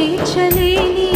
తీర్చలేని